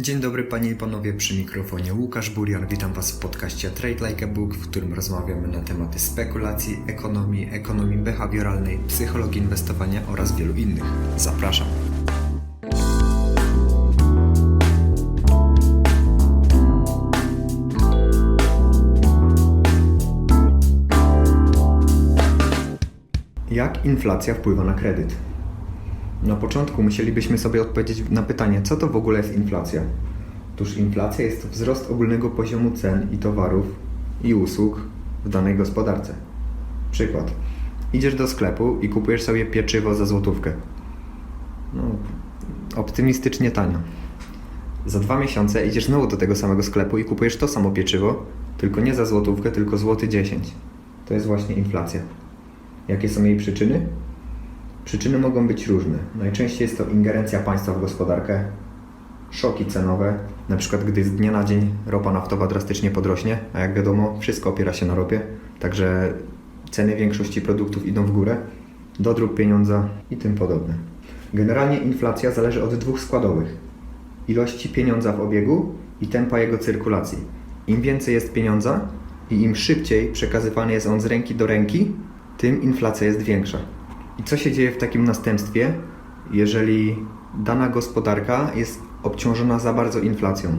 Dzień dobry panie i panowie, przy mikrofonie Łukasz Burian. Witam was w podcaście Trade Like a Book, w którym rozmawiamy na tematy spekulacji, ekonomii, ekonomii behawioralnej, psychologii inwestowania oraz wielu innych. Zapraszam. Jak inflacja wpływa na kredyt? Na początku musielibyśmy sobie odpowiedzieć na pytanie, co to w ogóle jest inflacja? Otóż inflacja jest to wzrost ogólnego poziomu cen i towarów i usług w danej gospodarce. Przykład. Idziesz do sklepu i kupujesz sobie pieczywo za złotówkę. No, optymistycznie tanio. Za dwa miesiące idziesz znowu do tego samego sklepu i kupujesz to samo pieczywo, tylko nie za złotówkę, tylko złoty 10. To jest właśnie inflacja. Jakie są jej przyczyny? Przyczyny mogą być różne. Najczęściej jest to ingerencja państwa w gospodarkę, szoki cenowe, na przykład gdy z dnia na dzień ropa naftowa drastycznie podrośnie, a jak wiadomo, wszystko opiera się na ropie, także ceny większości produktów idą w górę, dodruk pieniądza i tym podobne. Generalnie inflacja zależy od dwóch składowych: ilości pieniądza w obiegu i tempa jego cyrkulacji. Im więcej jest pieniądza i im szybciej przekazywany jest on z ręki do ręki, tym inflacja jest większa. I co się dzieje w takim następstwie, jeżeli dana gospodarka jest obciążona za bardzo inflacją?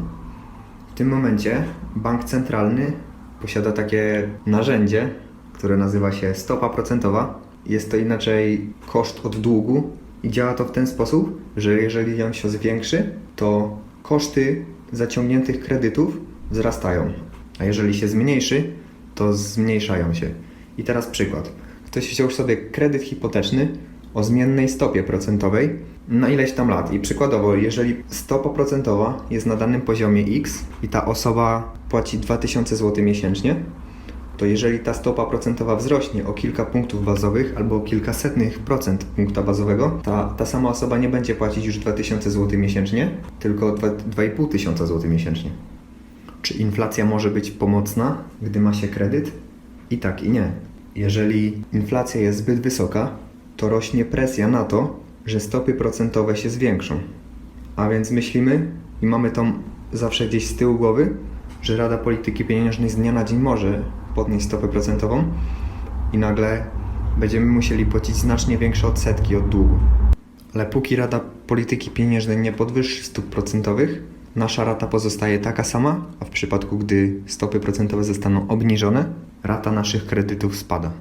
W tym momencie bank centralny posiada takie narzędzie, które nazywa się stopa procentowa. Jest to inaczej koszt od długu i działa to w ten sposób, że jeżeli on się zwiększy, to koszty zaciągniętych kredytów wzrastają, a jeżeli się zmniejszy, to zmniejszają się. I teraz przykład. Ktoś wziął sobie kredyt hipoteczny o zmiennej stopie procentowej na ileś tam lat. I przykładowo, jeżeli stopa procentowa jest na danym poziomie X i ta osoba płaci 2000 zł miesięcznie, to jeżeli ta stopa procentowa wzrośnie o kilka punktów bazowych albo o kilkasetnych procent punkta bazowego, ta, ta sama osoba nie będzie płacić już 2000 zł miesięcznie, tylko 2500 zł miesięcznie. Czy inflacja może być pomocna, gdy ma się kredyt? I tak, i nie. Jeżeli inflacja jest zbyt wysoka, to rośnie presja na to, że stopy procentowe się zwiększą. A więc myślimy i mamy to zawsze gdzieś z tyłu głowy, że Rada Polityki Pieniężnej z dnia na dzień może podnieść stopę procentową i nagle będziemy musieli płacić znacznie większe odsetki od długu. Ale póki Rada Polityki Pieniężnej nie podwyższy stóp procentowych, nasza rata pozostaje taka sama, a w przypadku gdy stopy procentowe zostaną obniżone, rata naszych kredytów spada.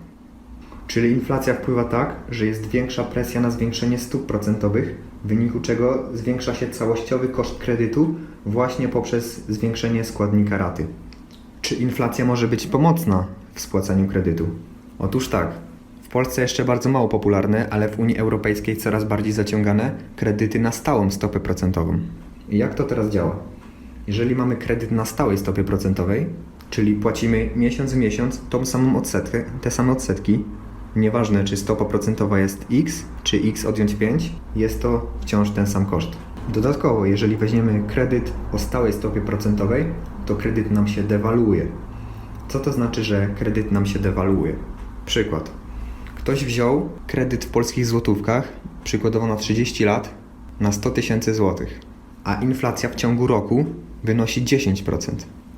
Czyli inflacja wpływa tak, że jest większa presja na zwiększenie stóp procentowych, w wyniku czego zwiększa się całościowy koszt kredytu właśnie poprzez zwiększenie składnika raty. Czy inflacja może być pomocna w spłacaniu kredytu? Otóż tak. W Polsce jeszcze bardzo mało popularne, ale w Unii Europejskiej coraz bardziej zaciągane kredyty na stałą stopę procentową. I jak to teraz działa? Jeżeli mamy kredyt na stałej stopie procentowej, czyli płacimy miesiąc w miesiąc tą samą odsetkę, te same odsetki, nieważne czy stopa procentowa jest x, czy x odjąć 5, jest to wciąż ten sam koszt. Dodatkowo, jeżeli weźmiemy kredyt o stałej stopie procentowej, to kredyt nam się dewaluuje. Co to znaczy, że kredyt nam się dewaluuje? Przykład. Ktoś wziął kredyt w polskich złotówkach, przykładowo na 30 lat, na 100 tysięcy złotych, a inflacja w ciągu roku wynosi 10%.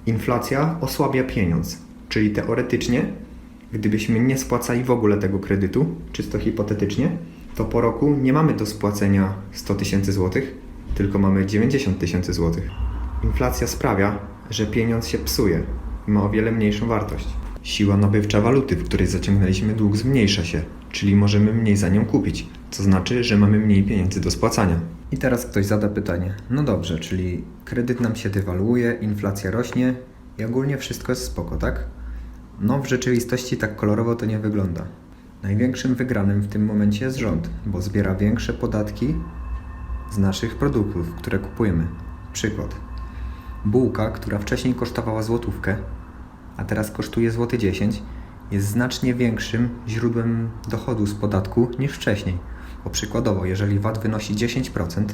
Inflacja osłabia pieniądz, czyli teoretycznie, gdybyśmy nie spłacali w ogóle tego kredytu, czysto hipotetycznie, to po roku nie mamy do spłacenia 100 tysięcy złotych, tylko mamy 90 tysięcy złotych. Inflacja sprawia, że pieniądz się psuje i ma o wiele mniejszą wartość. Siła nabywcza waluty, w której zaciągnęliśmy dług, zmniejsza się, czyli możemy mniej za nią kupić, co znaczy, że mamy mniej pieniędzy do spłacania. I teraz ktoś zada pytanie: No dobrze, czyli kredyt nam się dewaluuje, inflacja rośnie i ogólnie wszystko jest spoko, tak? No, w rzeczywistości tak kolorowo to nie wygląda. Największym wygranym w tym momencie jest rząd, bo zbiera większe podatki z naszych produktów, które kupujemy. Przykład. Bułka, która wcześniej kosztowała złotówkę, a teraz kosztuje złoty 10, jest znacznie większym źródłem dochodu z podatku niż wcześniej. Bo przykładowo, jeżeli VAT wynosi 10%,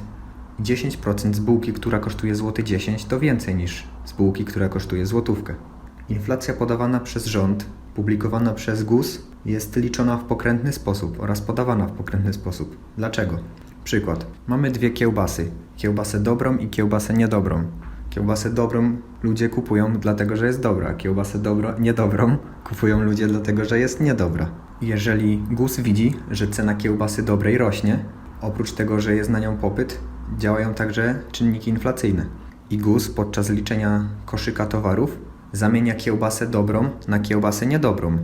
i 10% z bułki, która kosztuje złoty 10, to więcej niż z bułki, która kosztuje złotówkę. Inflacja podawana przez rząd, publikowana przez GUS, jest liczona w pokrętny sposób oraz podawana w pokrętny sposób. Dlaczego? Przykład. Mamy dwie kiełbasy. Kiełbasę dobrą i kiełbasę niedobrą. Kiełbasę dobrą ludzie kupują dlatego, że jest dobra. Kiełbasę dobro, niedobrą kupują ludzie dlatego, że jest niedobra. Jeżeli GUS widzi, że cena kiełbasy dobrej rośnie, oprócz tego, że jest na nią popyt, działają także czynniki inflacyjne. I GUS podczas liczenia koszyka towarów zamienia kiełbasę dobrą na kiełbasę niedobrą.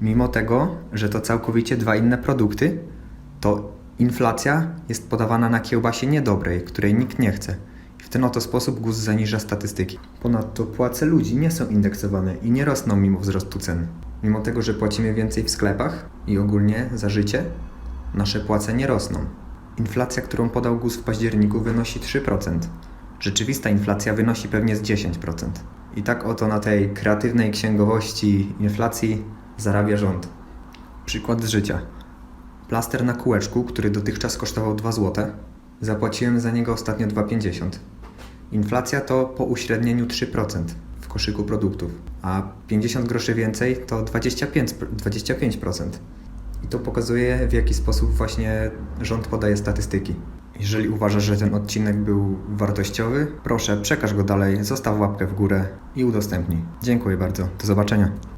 Mimo tego, że to całkowicie dwa inne produkty, to inflacja jest podawana na kiełbasie niedobrej, której nikt nie chce. W ten oto sposób GUS zaniża statystyki. Ponadto płace ludzi nie są indeksowane i nie rosną mimo wzrostu cen. Mimo tego, że płacimy więcej w sklepach i ogólnie za życie, nasze płace nie rosną. Inflacja, którą podał GUS w październiku wynosi 3%. Rzeczywista inflacja wynosi pewnie z 10%. I tak oto na tej kreatywnej księgowości inflacji zarabia rząd. Przykład z życia. Plaster na kółeczku, który dotychczas kosztował 2 zł, zapłaciłem za niego ostatnio 2,50. Inflacja to po uśrednieniu 3% w koszyku produktów, a 50 groszy więcej to 25%. 25%. I to pokazuje, w jaki sposób właśnie rząd podaje statystyki. Jeżeli uważasz, że ten odcinek był wartościowy, proszę przekaż go dalej, zostaw łapkę w górę i udostępnij. Dziękuję bardzo. Do zobaczenia.